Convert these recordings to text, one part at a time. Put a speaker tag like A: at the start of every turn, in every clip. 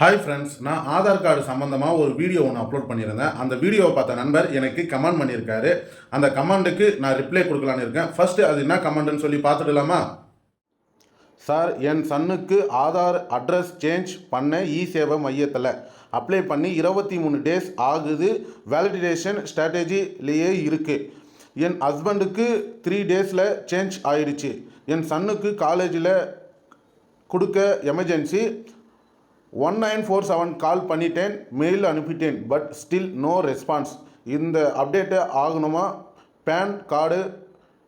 A: Hi friends நான் Aadhaar card சம்மந்தமாக ஒரு வீடியோ ஒன்று அப்லோட் பண்ணியிருந்தேன். அந்த வீடியோவை பார்த்த நண்பர் எனக்கு கமெண்ட் பண்ணியிருக்காரு. அந்த கமெண்ட்டுக்கு நான் ரிப்ளை கொடுக்கலான்னு இருக்கேன். ஃபஸ்ட்டு அது என்ன கமெண்ட்னு சொல்லி பார்த்துடலாமா? சார் என் சன்னுக்கு ஆதார் அட்ரஸ் சேஞ்ச் பண்ண இ சேவை மையத்தில். அப்ளை பண்ணி இருபத்தி மூணு டேஸ் ஆகுது. வேலிடேஷன் ஸ்ட்ராட்டஜிலேயே இருக்குது என் ஹஸ்பண்டுக்கு த்ரீ டேஸில் சேஞ்ச் ஆயிடுச்சு. என் சன்னுக்கு காலேஜில் கொடுக்க emergency one nine four seven call பண்ணிட்டேன் மெயில் அனுப்பிட்டேன் பட் ஸ்டில் நோ ரெஸ்பான்ஸ் இந்த அப்டேட்டு ஆகணுமா? பேன் கார்டு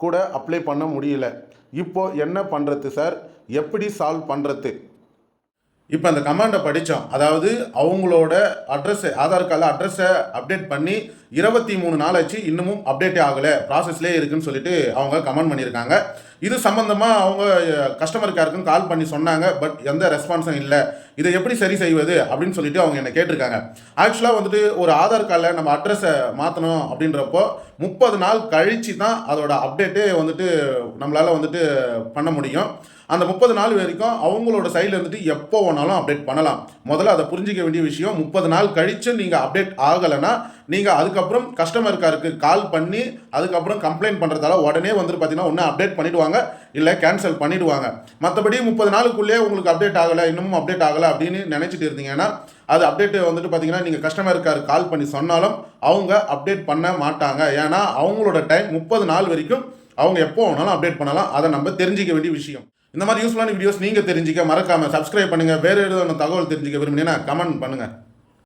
A: கூட அப்ளை பண்ண முடியல. இப்போது என்ன பண்ணுறது சார் எப்படி சால்வ் பண்ணுறது இப்போ அந்த கமாண்டை படித்தோம் அதாவது அவங்களோட அட்ரஸை ஆதார் கார்டில் அட்ரஸை அப்டேட் பண்ணி இருபத்தி மூணு நாள் ஆச்சு இன்னமும் அப்டேட்டே ஆகலை. ப்ராசஸ்லேயே இருக்குன்னு சொல்லிட்டு அவங்க கமெண்ட் பண்ணியிருக்காங்க. இது சம்மந்தமாக அவங்க கஸ்டமர் கேருக்கும் கால் பண்ணி சொன்னாங்க பட் எந்த ரெஸ்பான்ஸும் இல்லை. இதை எப்படி சரி செய்வது அப்படின்னு சொல்லிட்டு அவங்க என்னை கேட்டிருக்காங்க. ஆக்சுவலாக வந்துட்டு ஒரு ஆதார் கார்டில் நம்ம அட்ரஸை மாற்றணும் அப்படின்றப்போ முப்பது நாள் கழித்து தான் அதோட அப்டேட்டே வந்துட்டு நம்மளால் வந்துட்டு பண்ண முடியும். அந்த முப்பது நாள் வரைக்கும் அவங்களோட சைடில் இருந்துட்டு எப்போ வேணாலும் அப்டேட் பண்ணலாம். முதல்ல அதை புரிஞ்சிக்க வேண்டிய விஷயம் முப்பது நாள் கழித்து நீங்கள் அப்டேட் ஆகலைன்னா நீங்கள் அதுக்கப்புறம் கஸ்டமர் காருக்கு கால் பண்ணி அதுக்கப்புறம் கம்ப்ளைண்ட் பண்ணுறதால உடனே வந்துட்டு பார்த்தீங்கன்னா ஒன்று அப்டேட் பண்ணிடுவாங்க. இல்லை கேன்சல் பண்ணிவிடுவாங்க மற்றபடி முப்பது நாளுக்குள்ளே உங்களுக்கு அப்டேட் ஆகலை இன்னமும் அப்டேட் ஆகலை அப்படின்னு நினச்சிட்டு இருந்தீங்கன்னா அது அப்டேட் வந்துட்டு பார்த்தீங்கன்னா நீங்கள் கஸ்டமர் காருக்கு கால் பண்ணி சொன்னாலும் அவங்க அப்டேட் பண்ண மாட்டாங்க. ஏன்னா அவங்களோட டைம் முப்பது நாள் வரைக்கும் அவங்க எப்போ வேணாலும் அப்டேட் பண்ணலாம். அதை நம்ம தெரிஞ்சிக்க வேண்டிய விஷயம். இந்த மாதிரி யூஸ்ஃபுல்லான வீடியோஸ் நீங்கள் தெரிஞ்சிக்க மறக்காமல் சப்ஸ்கிரைப் பண்ணுங்கள் வேறு ஏதாவது தகவல் தெரிஞ்சிக்க விரும்பினீங்கன்னா கமெண்ட் பண்ணுங்கள்